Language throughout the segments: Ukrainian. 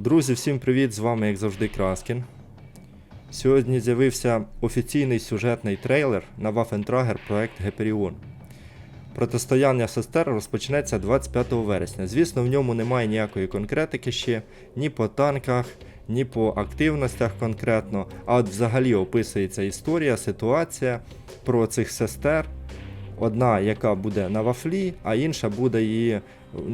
Друзі, всім привіт! З вами, як завжди, Краскін. Сьогодні з'явився офіційний сюжетний трейлер на Waffentrager проект Геперіон. Протистояння сестер розпочнеться 25 вересня. Звісно, в ньому немає ніякої конкретики ще, ні по танках, ні по активностях конкретно, а от взагалі описується історія, ситуація про цих сестер. Одна, яка буде на вафлі, а інша буде її,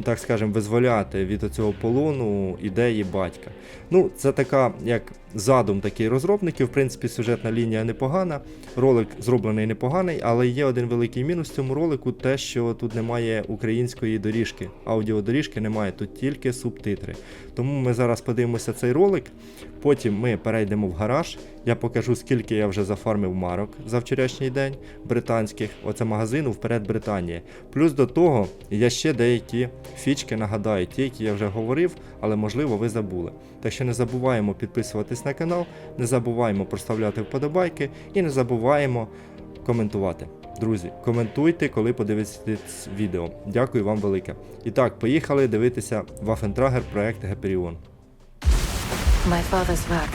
так скажемо, визволяти від цього полону ідеї батька. Ну, це така, як задум такий розробників. В принципі, сюжетна лінія непогана. Ролик зроблений непоганий, але є один великий мінус в цьому ролику: те, що тут немає української доріжки, аудіодоріжки немає, тут тільки субтитри. Тому ми зараз подивимося цей ролик. Потім ми перейдемо в гараж. Я покажу, скільки я вже зафармив марок за вчорашній день британських. Оце магазину вперед Британії. Плюс до того є ще деякі фічки, нагадаю, ті, які я вже говорив, але можливо ви забули. Так що не забуваємо підписуватись на канал, не забуваємо проставляти вподобайки і не забуваємо коментувати. Друзі, коментуйте, коли подивитесь відео. Дякую вам велике. І так, поїхали дивитися Waffentrager проект Геперіон. My father's work.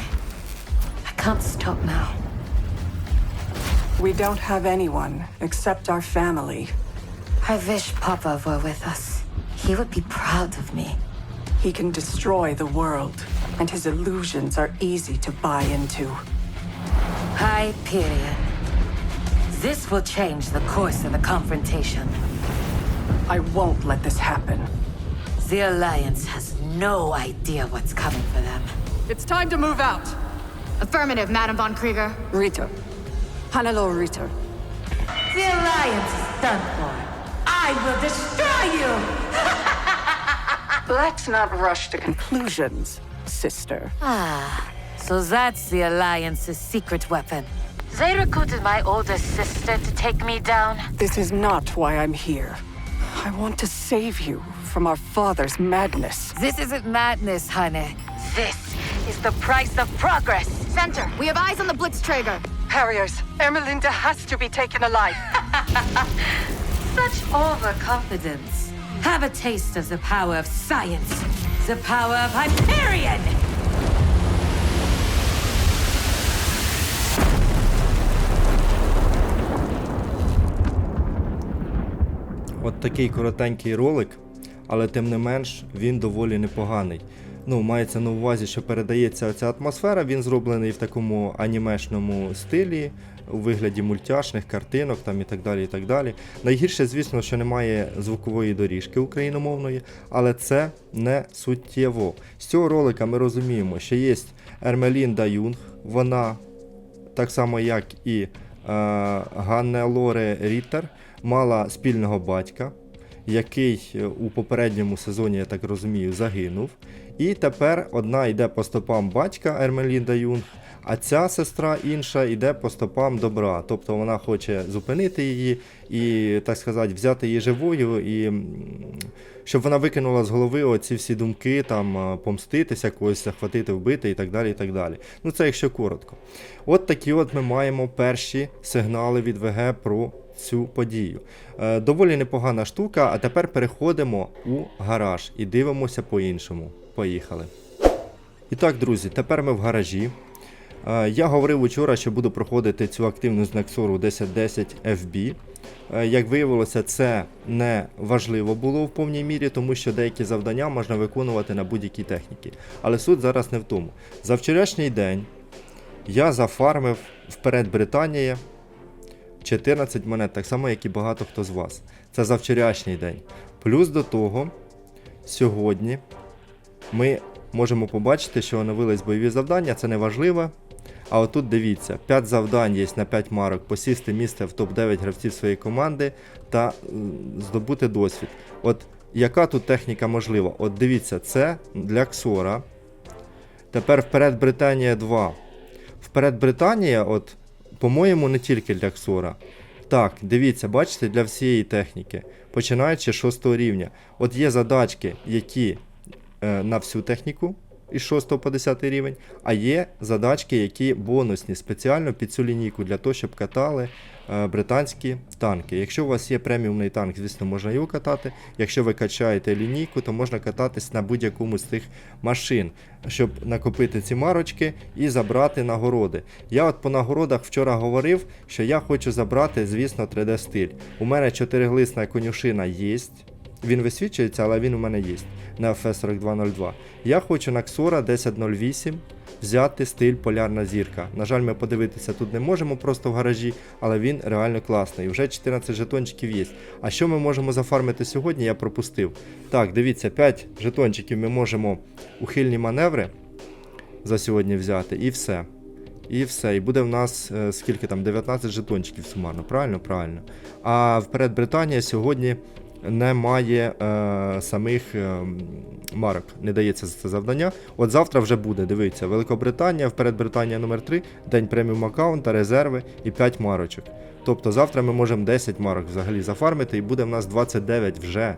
I can't stop now. We don't have anyone except our family. I wish Papa were with us. He would be proud of me. He can destroy the world, and his illusions are easy to buy into. Hyperion. This will change the course of the confrontation. I won't let this happen. The Alliance has no idea what's coming for them. It's time to move out. Affirmative, Madam Von Krieger. Rita. Hannelore Rita. The Alliance is done for. I will destroy you! Let's not rush to conclusions, sister. Ah, so that's the Alliance's secret weapon. They recruited my older sister to take me down. This is not why I'm here. I want to save you from our father's madness. This isn't madness, honey. This is the price of progress. Center, we have eyes on the Blitzträger. Harriers, Ermelinda has to be taken alive. Such overconfidence. Have a taste of the power of science. The power of Hyperion! От такий коротенький ролик, але тим не менш він доволі непоганий. Ну, мається на увазі, що передається ця атмосфера, він зроблений в такому анімешному стилі, у вигляді мультяшних картинок там і так далі. і так далі. Найгірше, звісно, що немає звукової доріжки україномовної, але це не суттєво. З цього ролика ми розуміємо, що є Ермелінда Юнг, вона так само як і е, Ганнелоре Ріттер, мала спільного батька, який е, у попередньому сезоні, я так розумію, загинув. І тепер одна йде по стопам батька Ермелінда Юнг, а ця сестра інша йде по стопам добра. Тобто вона хоче зупинити її і, так сказати, взяти її живою і. Щоб вона викинула з голови оці всі думки, там е, помститися, когось захватити, вбити і так далі. і так далі. Ну це якщо коротко. От такі от ми маємо перші сигнали від ВГ про цю подію. Е, доволі непогана штука, а тепер переходимо у гараж і дивимося по-іншому. Поїхали. І так, друзі, тепер ми в гаражі. Е, Я говорив учора, що буду проходити цю активність з Nexoru 1010 FB. Е, Як виявилося, це не важливо було в повній мірі, тому що деякі завдання можна виконувати на будь-якій техніці. Але суть зараз не в тому. За вчорашній день я зафармив вперед Британія 14 монет, так само, як і багато хто з вас. Це за вчорашній день. Плюс до того, сьогодні ми можемо побачити, що оновились бойові завдання, це не важливо. А отут дивіться, 5 завдань є на 5 марок, посісти місце в топ-9 гравців своєї команди та здобути досвід. От яка тут техніка можлива? От дивіться, це для Ксора. Тепер вперед Британія 2. Вперед Британія, от, по-моєму, не тільки для Ксора. Так, дивіться, бачите, для всієї техніки, починаючи з 6 рівня. От є задачки, які е, на всю техніку із 6 по 10 рівень, а є задачки, які бонусні спеціально під цю лінійку для того, щоб катали британські танки. Якщо у вас є преміумний танк, звісно, можна його катати. Якщо ви качаєте лінійку, то можна кататись на будь-якому з тих машин, щоб накопити ці марочки і забрати нагороди. Я от по нагородах вчора говорив, що я хочу забрати, звісно, 3D стиль. У мене чотириглисна конюшина є. Він висвічується, але він у мене є на FS4202. Я хочу на Xora 1008 взяти стиль полярна зірка. На жаль, ми подивитися тут не можемо просто в гаражі, але він реально класний. Вже 14 жетончиків є. А що ми можемо зафармити сьогодні, я пропустив. Так, дивіться, 5 жетончиків ми можемо ухильні маневри за сьогодні взяти, і все. І все. І буде в нас е, скільки там? 19 жетончиків сумарно, правильно? Правильно. А вперед Британія сьогодні не має е, самих е, марок, не дається за це завдання. От завтра вже буде, дивіться, Великобританія, вперед Британія номер 3 день преміум аккаунта, резерви і 5 марочок. Тобто завтра ми можемо 10 марок взагалі зафармити, і буде в нас 29 вже.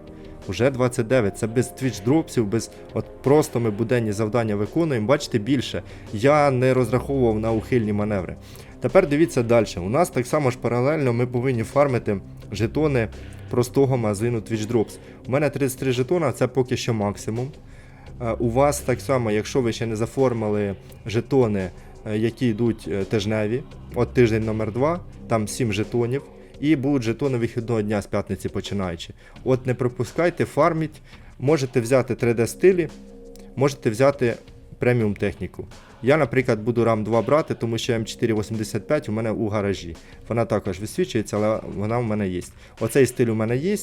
Уже 29. Це без твіч дропсів, без от просто ми буденні завдання виконуємо. Бачите більше. Я не розраховував на ухильні маневри. Тепер дивіться далі. У нас так само ж паралельно ми повинні фармити жетони простого магазину Twitch Drops. У мене 33 жетона, це поки що максимум. Е, У вас так само, якщо ви ще не заформили жетони, е, які йдуть е, тижневі, от тиждень номер 2 там 7 жетонів, і будуть жетони вихідного дня з п'ятниці починаючи. От не пропускайте, фарміть, можете взяти 3D стилі, можете взяти преміум техніку. Я, наприклад, буду RAM 2 брати, тому що М485 у мене у гаражі. Вона також висвічується, але вона у мене є. Оцей стиль у мене є,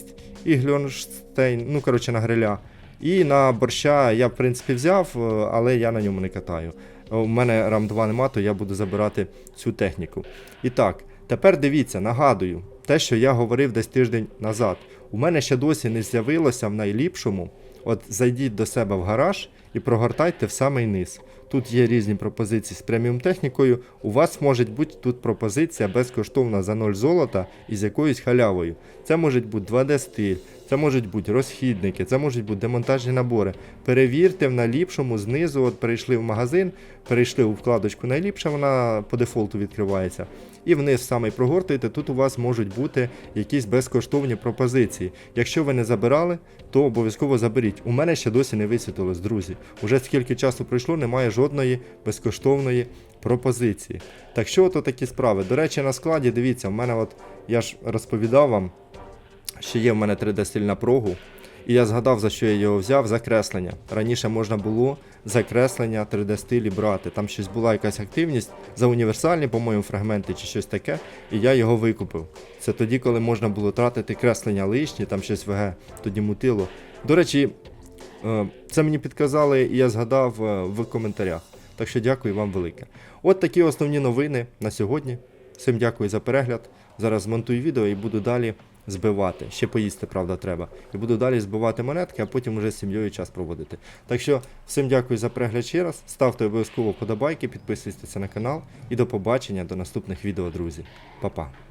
і Гльонштейн, ну коротше на гриля. І на борща я, в принципі, взяв, е, але я на ньому не катаю. У мене RAM 2 нема, то я буду забирати цю техніку. І так, тепер дивіться, нагадую, те, що я говорив десь тиждень назад. У мене ще досі не з'явилося в найліпшому. От зайдіть до себе в гараж і прогортайте в самий низ. Тут є різні пропозиції з преміум технікою. У вас може бути тут пропозиція безкоштовна за 0 золота і з якоюсь халявою. Це можуть бути 2D стиль, це можуть бути розхідники, це можуть бути демонтажні набори. Перевірте в найліпшому знизу, от перейшли в магазин, перейшли у вкладочку найліпша, вона по дефолту відкривається. І вниз саме прогортуєте, тут у вас можуть бути якісь безкоштовні пропозиції. Якщо ви не забирали, то обов'язково заберіть. У мене ще досі не висвітилось, друзі. Уже скільки часу пройшло, немає жодної безкоштовної пропозиції. Так що ото такі справи. До речі, на складі, дивіться, в мене от я ж розповідав вам, що є в мене 3D стиль на прогу. І я згадав, за що я його взяв, закреслення. Раніше можна було закреслення 3D стилі брати. Там щось була якась активність за універсальні, по-моєму, фрагменти чи щось таке, і я його викупив. Це тоді, коли можна було тратити креслення лишні, там щось ВГ, тоді мутило. До речі, це мені підказали, і я згадав е, в коментарях. Так що дякую вам велике. От такі основні новини на сьогодні. Всім дякую за перегляд. Зараз змонтую відео і буду далі збивати. Ще поїсти, правда, треба. І буду далі збивати монетки, а потім уже з сім'єю час проводити. Так що всім дякую за перегляд ще раз. Ставте обов'язково подобайки, підписуйтесь на канал і до побачення до наступних відео, друзі. Па-па.